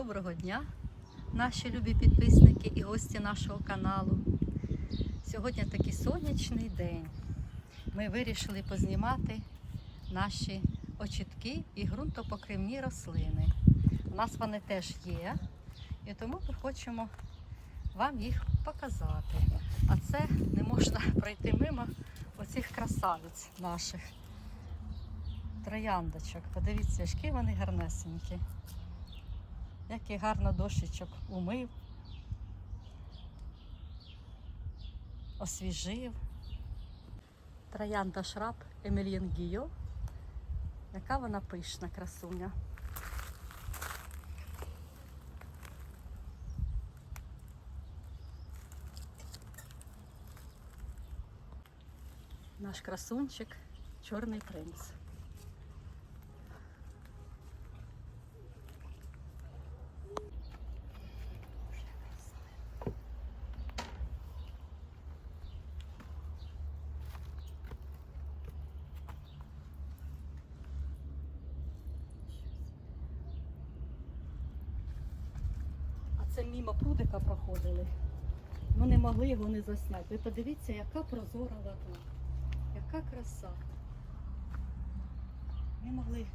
Доброго дня, наші любі підписники і гості нашого каналу. Сьогодні такий сонячний день. Ми вирішили познімати наші очітки і ґрунтопокривні рослини. У нас вони теж є, і тому ми хочемо вам їх показати. А це не можна пройти мимо оцих красавиць наших трояндочок. Подивіться, які вони гарнесенькі. Який гарно дощечок умив, освіжив. Троянда шраб Емельєн Гійо. Яка вона пишна красуня. Наш красунчик Чорний принц. Мимо прудика проходили. Ми не могли його не засняти. Ви подивіться, яка прозора вода. Яка краса. Ми могли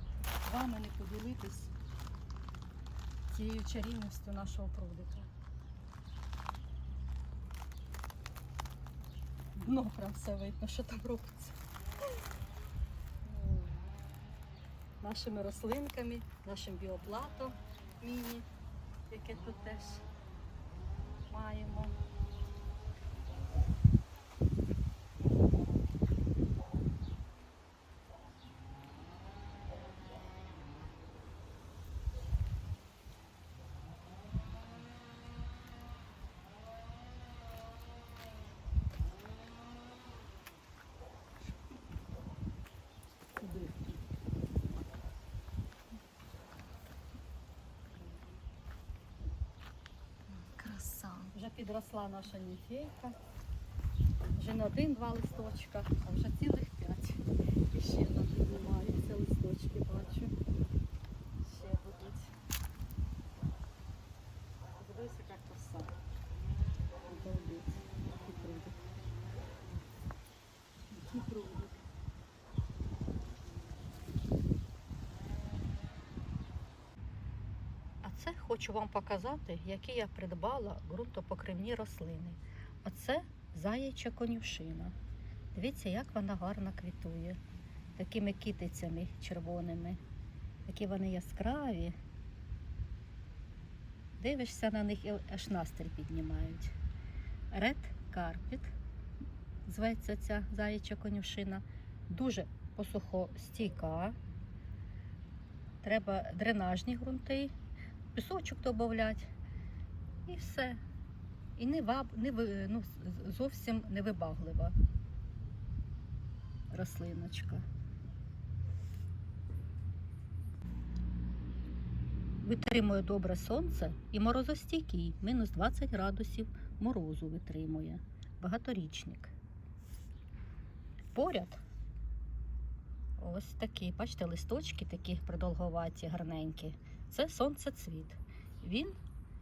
з вами не поділитись цією чарівністю нашого прудика. Дно прям все видно, що там робиться. Нашими рослинками, нашим біоплатом міні, яке тут теж маємо. Куди? Краса. Вже підросла наша ніфейка. Вже не один-два листочка, а вже цілих п'ять. І ще піднімаються листочки, бачу. Ще будуть. Подивися, яка краса. Обалдеть. Який прудик. Який прудик. А це хочу вам показати, які я придбала ґрунтопокривні рослини. Оце заяча конюшина. Дивіться, як вона гарно квітує. Такими китицями червоними. Які вони яскраві. Дивишся на них і аж настрій піднімають. Ред Carpet зветься ця заяча конюшина. Дуже посухостійка. Треба дренажні ґрунти, пісочок додати і все. І не, ваб, не ну, зовсім не вибаглива рослиночка. Витримує добре сонце і морозостійкий, мінус 20 градусів морозу витримує. Багаторічник. Поряд ось такі, бачите, листочки такі продовговаті, гарненькі. Це сонцецвіт. Він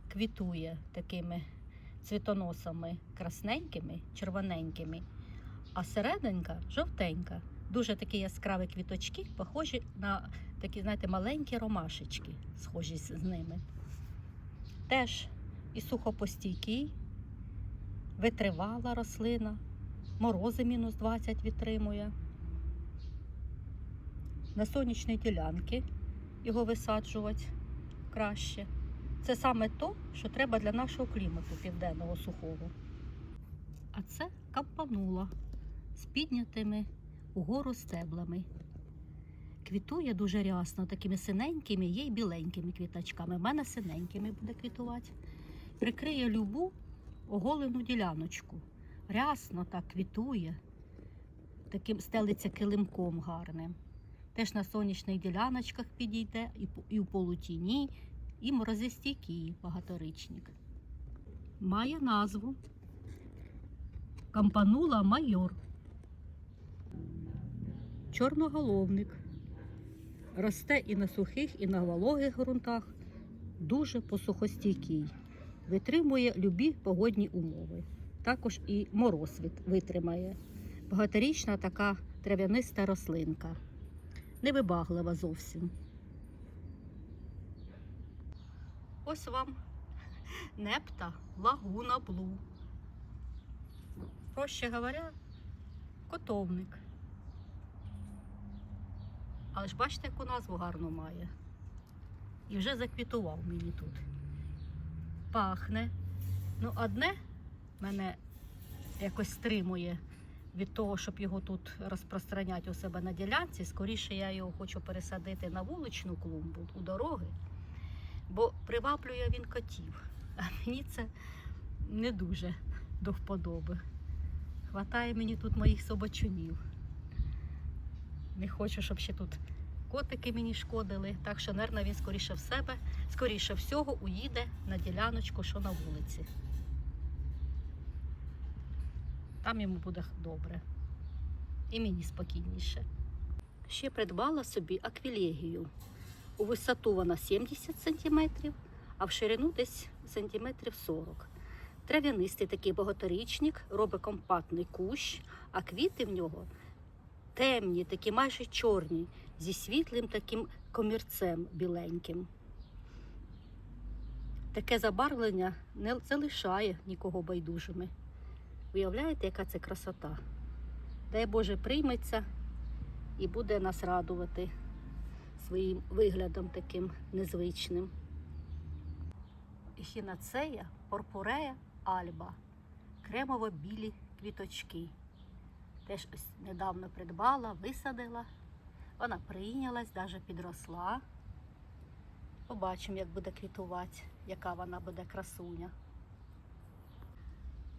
квітує такими цвітоносами красненькими, червоненькими, а серединка жовтенька. Дуже такі яскраві квіточки, похожі на такі, знаєте, маленькі ромашечки, схожі з ними. Теж і сухопостійкий, витривала рослина, морози мінус 20 витримує. На сонячні ділянки його висаджувати краще. Це саме то, що треба для нашого клімату південного сухого. А це кампанула з піднятими угору стеблами. Квітує дуже рясно, такими синенькими, є й біленькими квіточками. У мене синенькими буде квітувати. Прикриє любу оголену діляночку. Рясно так квітує, таким стелиться килимком гарним. Теж на сонячних діляночках підійде, і в полутіні, і морозостійкий багаторичник. Має назву Кампанула майор. Чорноголовник. Росте і на сухих, і на вологих ґрунтах. дуже посухостійкий, витримує любі погодні умови. Також і мороз витримає. Багаторічна така трав'яниста рослинка. Невибаглива зовсім. Ось вам непта лагуна блу. Проще говоря, котовник. Але ж бачите, яку назву гарну має. І вже заквітував мені тут. Пахне. Ну, одне мене якось стримує від того, щоб його тут розпространяти у себе на ділянці. Скоріше я його хочу пересадити на вуличну клумбу у дороги, бо приваблює він котів. А мені це не дуже до вподоби. Хватає мені тут моїх собачунів. Не хочу, щоб ще тут котики мені шкодили. Так що, нервно, він скоріше в себе, скоріше всього, уїде на діляночку, що на вулиці. Там йому буде добре. І мені спокійніше. Ще придбала собі аквілегію. У висоту вона 70 см, а в ширину десь сантиметрів 40 Трав'янистий такий багаторічник, робить компактний кущ, а квіти в нього темні, такі майже чорні, зі світлим таким комірцем біленьким. Таке забарвлення не залишає нікого байдужими. Уявляєте, яка це красота? Дай Боже прийметься і буде нас радувати своїм виглядом таким незвичним. Ехінацея, порпурея, альба, кремово-білі квіточки. Теж ось недавно придбала, висадила. Вона прийнялась, навіть підросла. Побачимо, як буде квітувати, яка вона буде красуня.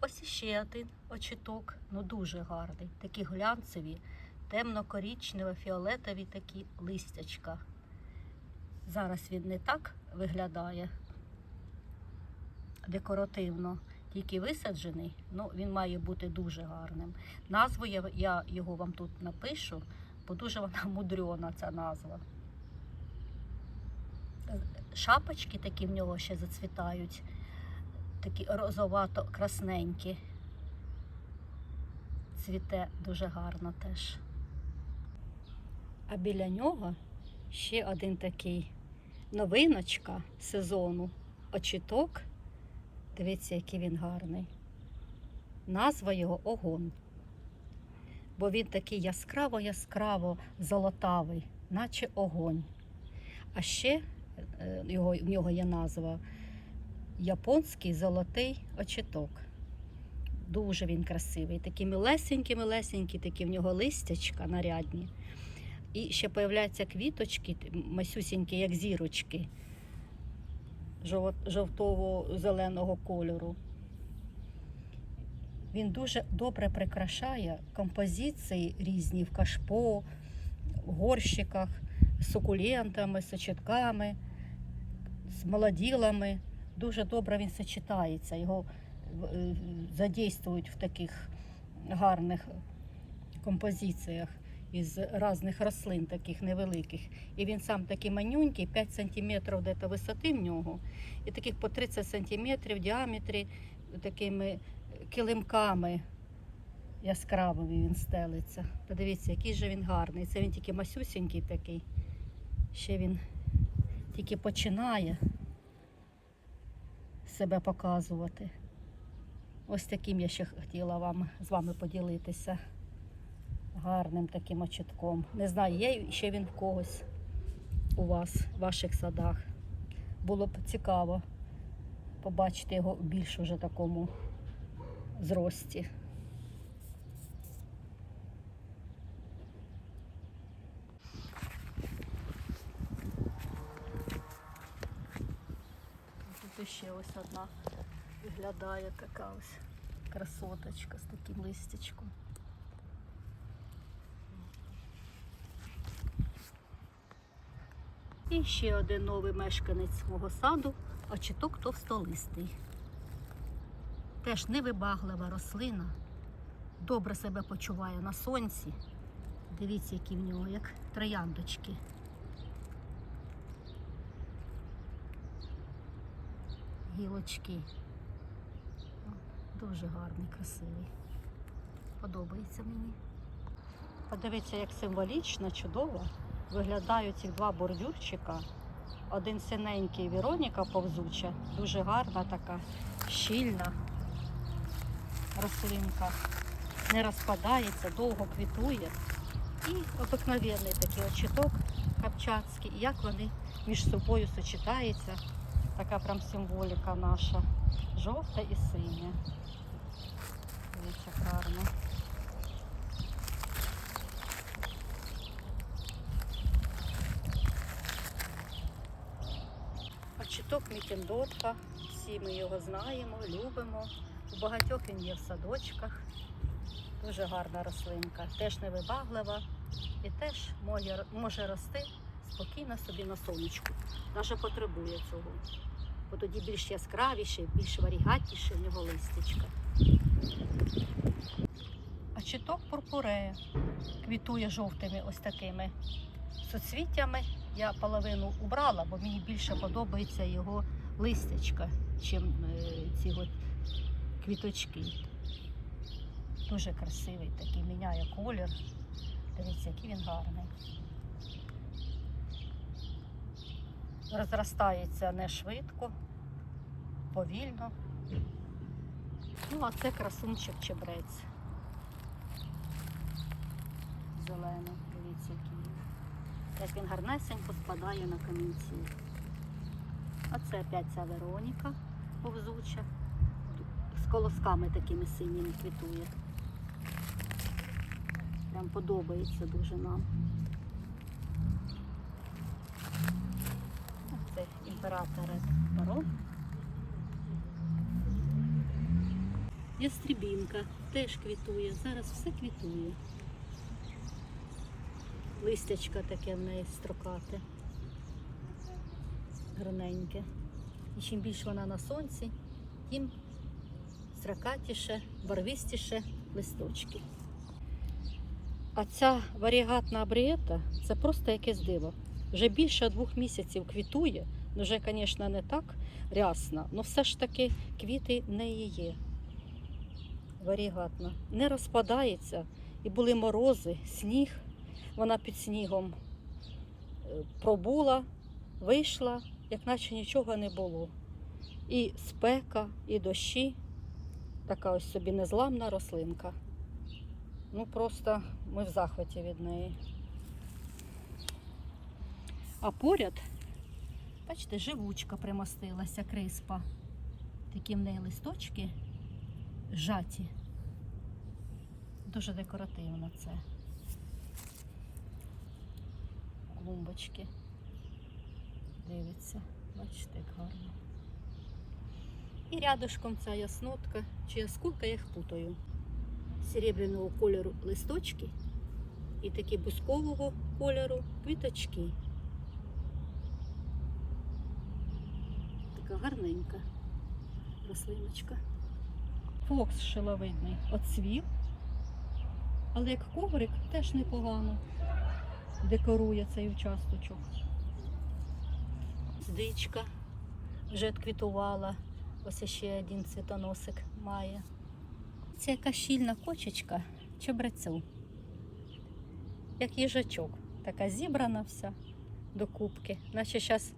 Ось іще один очіток, ну дуже гарний. Такі глянцеві, темно-корічнево-фіолетові такі листячка. Зараз він не так виглядає декоративно, тільки висаджений, ну він має бути дуже гарним. Назву я, я його вам тут напишу, бо дуже вона мудрена, ця назва. Шапочки такі в нього ще зацвітають, такі розовато-красненькі. Цвіте дуже гарно теж. А біля нього ще один такий новиночка сезону очіток. Дивіться, який він гарний. Назва його огонь. Бо він такий яскраво-яскраво золотавий, наче огонь. А ще е, його, в нього є назва японський золотий очіток. Дуже він красивий. Такі милесенькі-милесенькі, такі в нього листячка нарядні. І ще появляються квіточки, масюсінькі, як зірочки жов- жовтово-зеленого кольору. Він дуже добре прикрашає композиції різні в кашпо, в горщиках, з сукулентами, з очітками, з молоділами. Дуже добре він сочетається. Його е, задействують в таких гарних композиціях із різних рослин, таких невеликих. І він сам такий манюнький, 5 см дето висоти в нього, і таких по 30 см в діаметрі такими килимками яскравими він стелиться. Подивіться, який же він гарний. Це він тільки масюсінький такий. Ще він тільки починає себе показувати. Ось таким я ще хотіла вам з вами поділитися. Гарним таким очітком. Не знаю, є ще він в когось у вас, в ваших садах. Було б цікаво побачити його більш уже такому зрості. Тут ще ось одна виглядає така ось красоточка з таким листячком. І ще один новий мешканець мого саду, очіток товстолистий. Теж невибаглива рослина, добре себе почуває на сонці. Дивіться, які в нього, як трояндочки. Гілочки. Дуже гарний, красивий. Подобається мені. Подивіться, як символічно, чудово виглядають ці два бордюрчика. Один синенький Вероніка повзуча, дуже гарна така, щільна рослинка. Не розпадається, довго квітує. І обикновенний такий очіток капчацький. І як вони між собою сочетаються. Така прям символіка наша. Жовта і синя. Дивіться, гарно. Очіток Мікендотка. Всі ми його знаємо, любимо. У багатьох він є в садочках. Дуже гарна рослинка, теж невибаглива і теж може, рости спокійно собі на сонечку. Навіть потребує цього. Бо тоді більш яскравіше, більш варігатніше в нього листячка. А чіток пурпурея квітує жовтими ось такими соцвіттями. Я половину убрала, бо мені більше подобається його листячка, чим е, ці от квіточки. Дуже красивий такий, міняє колір. Дивіться, який він гарний. Розростається не швидко, повільно. Ну, а це красунчик чебрець. Зелений, дивіться, який. Як він гарнесенько спадає на камінці. А це опять ця Вероніка повзуча. З колосками такими синіми квітує. Прям подобається дуже нам. Це імператор барон. Ястрібінка теж квітує. Зараз все квітує. Листячка таке в неї строкате. Гарненьке. І чим більше вона на сонці, тим строкатіше, барвистіше листочки. А ця варігатна абрієта це просто якесь диво. Вже більше двох місяців квітує. Ну, вже, звісно, не так рясно, але все ж таки квіти в неї є. Варігатна. Не розпадається. І були морози, сніг. Вона під снігом е, пробула, вийшла, як наче нічого не було. І спека, і дощі. Така ось собі незламна рослинка. Ну просто ми в захваті від неї. А поряд, бачите, живучка примостилася, криспа. Такі в неї листочки жаті. Дуже декоративно це. Клумбочки. Дивиться, бачите, як гарно. І рядышком ця яснотка чи яскулка, я їх путаю. Серебряного кольору листочки і такі бускового кольору квіточки. Така гарненька рослиночка. Фокс шиловидний оцвів, але як коврик теж непогано декорує цей участочок. Здичка вже відквітувала. Ось ще один цвітоносик має. Це яка щільна кочечка чебрецю. Як їжачок. Така зібрана вся до кубки. Наче зараз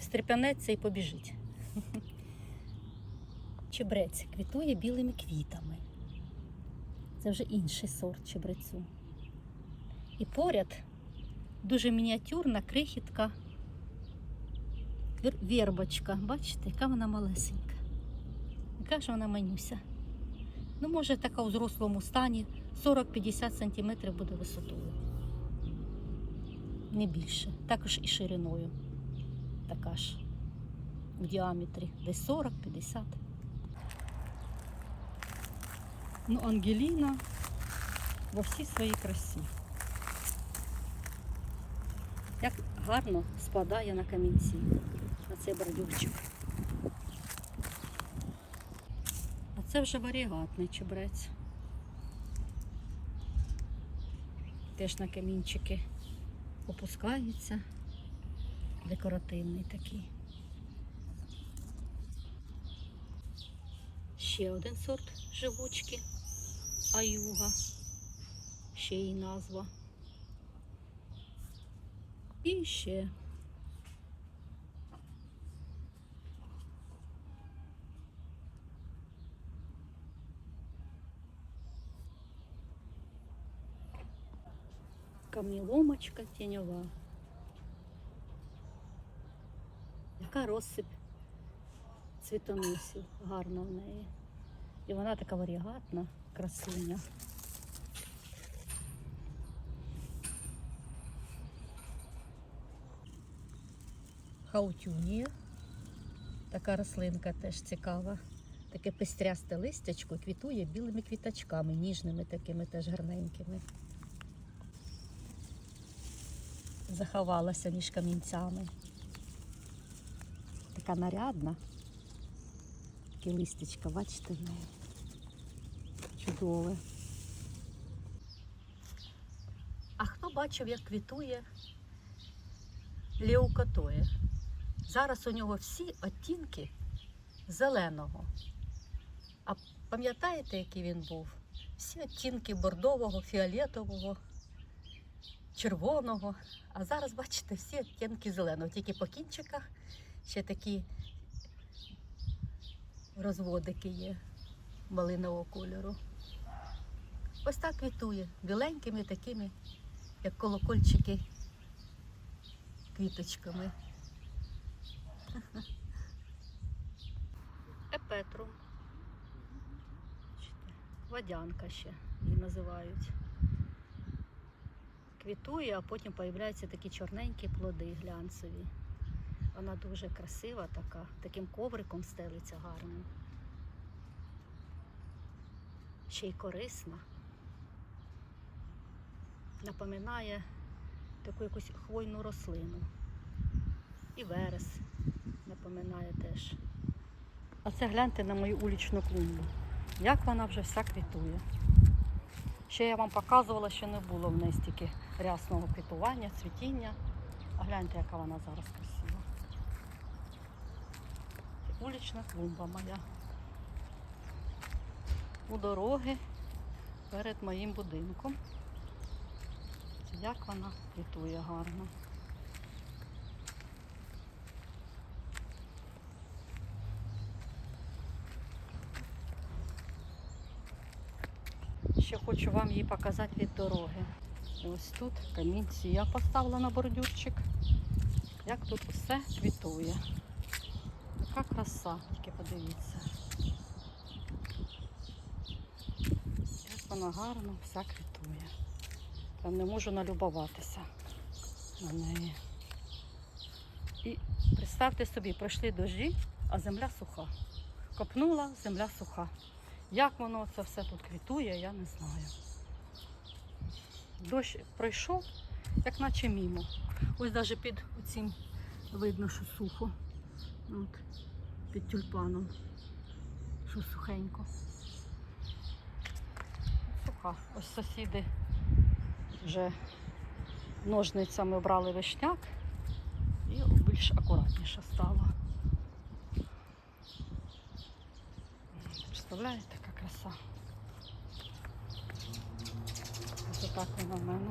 стрепенеться і побіжить. Чебрець квітує білими квітами. Це вже інший сорт чебрецю. І поряд дуже мініатюрна крихітка вер- вербочка. Бачите, яка вона малесенька. Яка ж вона манюся. Ну, може, така у зрослому стані 40-50 см буде висотою. Не більше. Також і шириною. Така ж в діаметрі. Десь 40-50. Ну, Ангеліна во всій своїй красі. Як гарно спадає на камінці, на цей бордюрчик. А це вже варігатний чебрець. Теж на камінчики опускається декоративний такий. Ще один сорт живучки, аюга, ще її назва. І ще. Камнеломочка тенева. Яка розсип цвітоносів гарна в неї. І вона така варігатна, красуня. Хаутюнія. Така рослинка теж цікава. Таке пестрясте листячко квітує білими квіточками, ніжними такими теж гарненькими. Заховалася між камінцями. Така нарядна. Таке листячко, бачите в неї. Чудове. А хто бачив, як квітує леукотоє? Зараз у нього всі оттінки зеленого. А пам'ятаєте, який він був? Всі оттінки бордового, фіолетового, червоного. А зараз, бачите, всі оттінки зеленого. Тільки по кінчиках ще такі розводики є малинового кольору. Ось так квітує, біленькими такими, як колокольчики, квіточками. Епетрум. Водянка ще її називають. Квітує, а потім появляються такі чорненькі плоди глянцеві. Вона дуже красива така, таким ковриком стелиться гарним. Ще й корисна. Напоминає таку якусь хвойну рослину. І верес напоминає теж. А це гляньте на мою улічну клумбу. Як вона вже вся квітує. Ще я вам показувала, що не було в неї стільки рясного квітування, цвітіння. А гляньте, яка вона зараз красива. Улічна клумба моя. У дороги перед моїм будинком. Як вона квітує гарно. Ще хочу вам її показати від дороги. Ось тут камінці я поставила на бордюрчик. Як тут все квітує. Яка краса, тільки подивіться. Як вона гарно вся квітує. Там не можу налюбуватися на неї. І представте собі, пройшли дожді, а земля суха. Копнула, земля суха. Як воно це все тут квітує, я не знаю. Дощ пройшов, як наче мімо. Ось навіть під цим видно, що сухо. От, під тюльпаном. Що сухенько. Суха. Ось сусіди вже ножницями брали вишняк і більш акуратніше стало. Представляєте, яка краса? Ось отак вона в мене.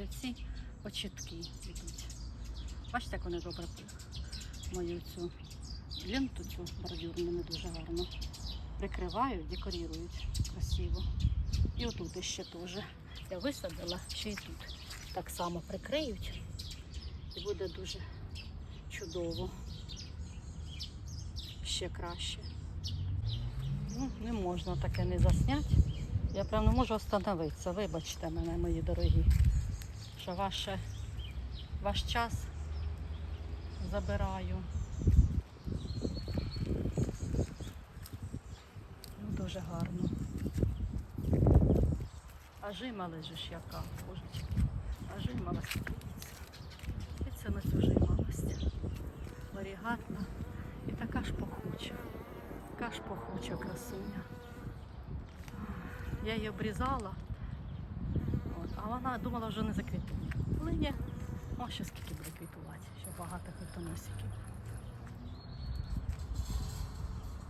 І оці початки йдуть. Бачите, як вони добре мою цю ленту, цю бордюрну не дуже гарно прикривають, декорірують красиво. І отут ще теж. Я висадила, ще й тут так само прикриють. І буде дуже чудово. Ще краще. Ну, не можна таке не засняти. Я прям не можу остановитися. Вибачте мене, мої дорогі, що ваше, ваш час забираю. Ну, дуже гарно. А жималась же ж яка, божечки. А жималась. Дивіться на цю жималость. Варігатна і така ж пахуча. Така ж пахуча красуня. Я її обрізала, а вона думала, вже не заквітує. Ні, о, ще скільки буде квітувати, ще багато хрестоносиків.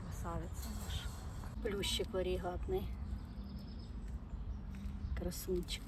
Красавиця наш. Плющик варігатний. Красунчик.